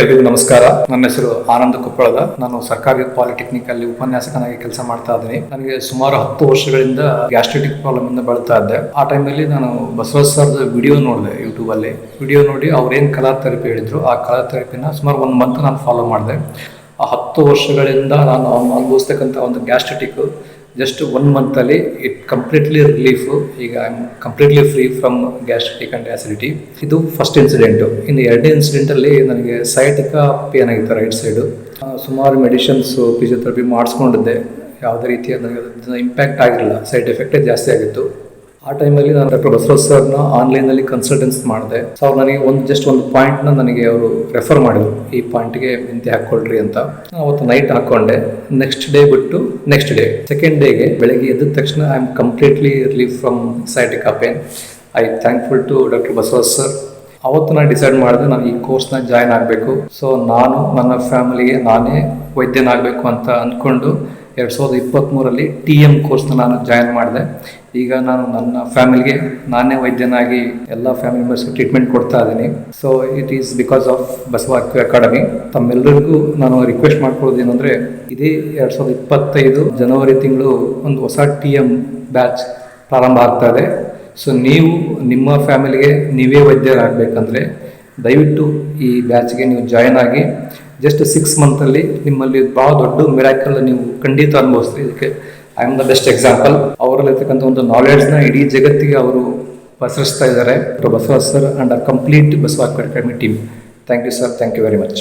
ಎಲ್ರಿಗೂ ನಮಸ್ಕಾರ. ನನ್ನ ಹೆಸರು ಆನಂದ ಕೊಪ್ಪಳದ. ನಾನು ಸರ್ಕಾರಿ ಪಾಲಿಟೆಕ್ನಿಕ್ ಅಲ್ಲಿ ಉಪನ್ಯಾಸಕನಾಗಿ ಕೆಲಸ ಮಾಡ್ತಾ ಇದ್ದೀನಿ. ನನಗೆ ಸುಮಾರು ಹತ್ತು ವರ್ಷಗಳಿಂದ ಗ್ಯಾಸ್ಟ್ರಿಟಿಕ್ ಪ್ರಾಬ್ಲಮ್ ಇಂದ ಬಳತಾ ಇದ್ದೆ. ಆ ಟೈಮಲ್ಲಿ ನಾನು ಬಸವರಾಜ್ ಸರ್ದ ವಿಡಿಯೋ ನೋಡಿದೆ ಯೂಟ್ಯೂಬ್ ಅಲ್ಲಿ ವಿಡಿಯೋ ನೋಡಿ ಅವ್ರೇನ್ ಕಲಾ ಥೆರಪಿ ಹೇಳಿದ್ರು, ಆ ಕಲಾ ಥೆರಪಿನ ಸುಮಾರು ಒಂದು ಮಂತ್ ನಾನು ಫಾಲೋ ಮಾಡಿದೆ. ಆ ಹತ್ತು ವರ್ಷಗಳಿಂದ ನಾನು ಅನುಭವಿಸ್ತಕ್ಕಂಥ ಒಂದು ಗ್ಯಾಸ್ಟ್ರಿಟಿಕ್ ಜಸ್ಟ್ ಒನ್ ಮಂತಲ್ಲಿ ಇಟ್ ಕಂಪ್ಲೀಟ್ಲಿ ರಿಲೀಫ್ ಈಗ I am completely free from gastric and acidity ಇದು ಫಸ್ಟ್ ಇನ್ಸಿಡೆಂಟು ಇನ್ನು ಎರಡನೇ ಇನ್ಸಿಡೆಂಟಲ್ಲಿ ನನಗೆ ಸೈಟಿಕ ಪೇನ್ ಆಗಿತ್ತು ರೈಟ್ ಸೈಡು ಸುಮಾರು ಮೆಡಿಷನ್ಸು ಫಿಸಿಯೋಥೆರಪಿ ಮಾಡಿಸ್ಕೊಂಡಿದ್ದೆ. ಯಾವುದೇ ರೀತಿಯ ನನಗೆ ಇಂಪ್ಯಾಕ್ಟ್ ಆಗಿರಲಿಲ್ಲ ಸೈಡ್ ಎಫೆಕ್ಟೇ ಜಾಸ್ತಿ ಆಗಿತ್ತು. ಆ ಟೈಮಲ್ಲಿ ನಾನು ಡಾಕ್ಟರ್ ಬಸವರಾಜ್ ಸರ್ನ ಆನ್ಲೈನಲ್ಲಿ ಕನ್ಸಲ್ಟೆನ್ಸ್ ಮಾಡಿದೆ. ಸೊ ಅವ್ರು ನನಗೆ ಒಂದು ಜಸ್ಟ್ ಒಂದು ಪಾಯಿಂಟ್ನ ನನಗೆ ಅವರು ರೆಫರ್ ಮಾಡಿದ್ರು. ಈ ಪಾಯಿಂಟ್ಗೆ ಮೆಂತೆ ಹಾಕ್ಕೊಳ್ರಿ ಅಂತ. ಅವತ್ತು ನೈಟ್ ಹಾಕ್ಕೊಂಡೆ ನೆಕ್ಸ್ಟ್ ಡೇ ಬಿಟ್ಟು ನೆಕ್ಸ್ಟ್ ಡೇ ಸೆಕೆಂಡ್ ಡೇಗೆ ಬೆಳಗ್ಗೆ ಎದ್ದ ತಕ್ಷಣ I am completely relief from sciatic pain I thankful to doctor Basavaraj sir ಅವತ್ತು ನಾನು ಡಿಸೈಡ್ ಮಾಡಿದೆ ನಾನು ಈ ಕೋರ್ಸ್ನ ಜಾಯ್ನ್ ಆಗಬೇಕು. ಸೊ ನಾನು, ನನ್ನ ಫ್ಯಾಮಿಲಿಗೆ ನಾನೇ ವೈದ್ಯನಾಗಬೇಕು ಅಂತ ಅಂದ್ಕೊಂಡು ಎರಡು ಸಾವಿರದ ಇಪ್ಪತ್ತ್ಮೂರಲ್ಲಿ ಟಿ ಎಂ ಕೋರ್ಸ್ನ ನಾನು ಜಾಯ್ನ್ ಮಾಡಿದೆ. ಈಗ ನಾನು ನನ್ನ ಫ್ಯಾಮಿಲಿಗೆ ನಾನೇ ವೈದ್ಯನಾಗಿ ಎಲ್ಲ ಫ್ಯಾಮಿಲಿ ಮೆಂಬರ್ಸ್ ಟ್ರೀಟ್ಮೆಂಟ್ ಕೊಡ್ತಾ ಇದ್ದೀನಿ. So it is because of Basava academy ತಮ್ಮೆಲ್ಲರಿಗೂ ನಾನು ರಿಕ್ವೆಸ್ಟ್ ಮಾಡ್ಕೊಳ್ಳೋದು ಏನಂದರೆ ಇದೇ ಎರಡು ಸಾವಿರದ ಇಪ್ಪತ್ತೈದು ಜನವರಿ ತಿಂಗಳು ಒಂದು ಹೊಸ ಟಿ ಎಂ ಬ್ಯಾಚ್ ಪ್ರಾರಂಭ ಆಗ್ತಾ ಇದೆ. ಸೊ ನೀವು ನಿಮ್ಮ ಫ್ಯಾಮಿಲಿಗೆ ನೀವೇ ವೈದ್ಯರಾಗಬೇಕಂದ್ರೆ, ದಯವಿಟ್ಟು ಈ ಬ್ಯಾಚ್ಗೆ ನೀವು ಜಾಯ್ನ್ ಆಗಿ ಜಸ್ಟ್ ಸಿಕ್ಸ್ ಮಂತಲ್ಲಿ ನಿಮ್ಮಲ್ಲಿ ಭಾಳ ದೊಡ್ಡ ಮಿರಾಕಲ್ ನೀವು ಖಂಡಿತ ಅನುಭವಿಸ್ತೀರಿ ಇದಕ್ಕೆ. I am the best example ಅವರಲ್ಲಿರ್ತಕ್ಕಂಥ ಒಂದು ನಾಲೆಡ್ಜ್ನ ಇಡೀ ಜಗತ್ತಿಗೆ ಅವರು ಪಸರಿಸ್ತಾ ಇದ್ದಾರೆ. Basava sir and a complete Basava academy team thank you sir thank you very much